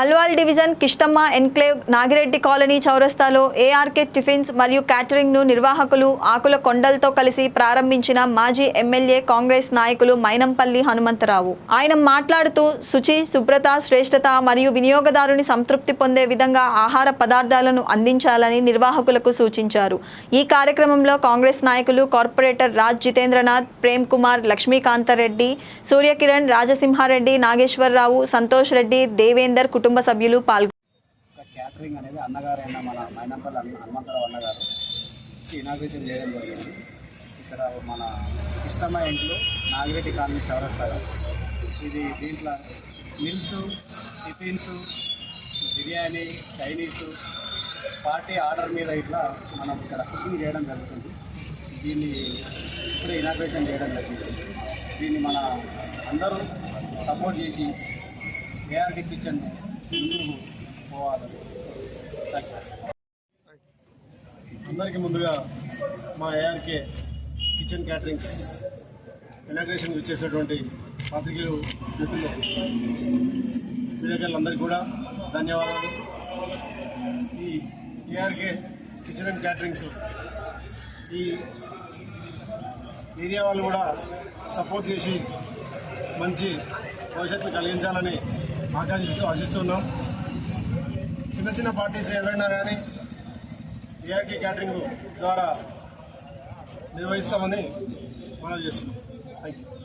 Alwal division Kishtamma enclave Nagireddy colony చౌరస్తాలో ARK tiffins మరియు క్యాటరింగ్ను నిర్వాహకులు ఆకుల కొండలతో కలిసి ప్రారంభించిన మాజీ ఎమ్మెల్యే కాంగ్రెస్ నాయకులు మైనంపల్లి హనుమంతరావు. ఆయన మాట్లాడుతూ శుచి శుభ్రత శ్రేష్టత మరియు వినియోగదారుని సంతృప్తి పొందే విధంగా ఆహార పదార్థాలను అందించాలని నిర్వాహకులకు సూచించారు. ఈ కార్యక్రమంలో కాంగ్రెస్ నాయకులు కార్పొరేటర్ రాజ్ జితేంద్రనాథ్ ప్రేమ్ కుమార్ లక్ష్మీకాంతరెడ్డి సూర్యకిరణ్ రాజసింహారెడ్డి నాగేశ్వరరావు సంతోష్ రెడ్డి దేవేందర్ కుటుంబ సభ్యులు పాల్గొన్నారు క్యాటరింగ్ అనేది అన్నగారు అయిన మన మైనంపల్లి అన్న హనుమంతరావు అన్నగారు ఇనాగ్రేషన్ చేయడం జరిగింది. ఇక్కడ మన ఇష్టమైన ఇంట్లో నాగిరెడ్డి కాలనీ చౌరస్తాగా ఇది దీంట్లో meals tiffins biryani Chinese party order మీద ఇట్లా మనం ఇక్కడ కుకింగ్ చేయడం జరుగుతుంది. దీన్ని ఇప్పుడు ఇనాగ్రేషన్ చేయడం జరిగింది. దీన్ని మన అందరూ సపోర్ట్ చేసి ఏఆర్కే కిచెన్ ముందుకు పోవాలి థ్యాంక్ యూ అందరికీ ముందుగా మా ఏఆర్కే కిచెన్ క్యాటరింగ్స్ ఇనాగ్రేషన్ వచ్చేసినటువంటి పాత్రికేయులు మిత్రులు విలేకరులందరికీ కూడా ధన్యవాదాలు. ఈ ఏఆర్కే కిచెన్ అండ్ క్యాటరింగ్స్ ఈ ఏరియా వాళ్ళు కూడా సపోర్ట్ చేసి మంచి భవిష్యత్తును కలిగించాలని ఆకాంక్షిస్తూ ఆశిస్తున్నాం. చిన్న చిన్న పార్టీస్ ఏవైనా కానీ ఏఆర్కే క్యాటరింగ్ ద్వారా నిర్వహిస్తామని మనం చేస్తున్నాం. Thank you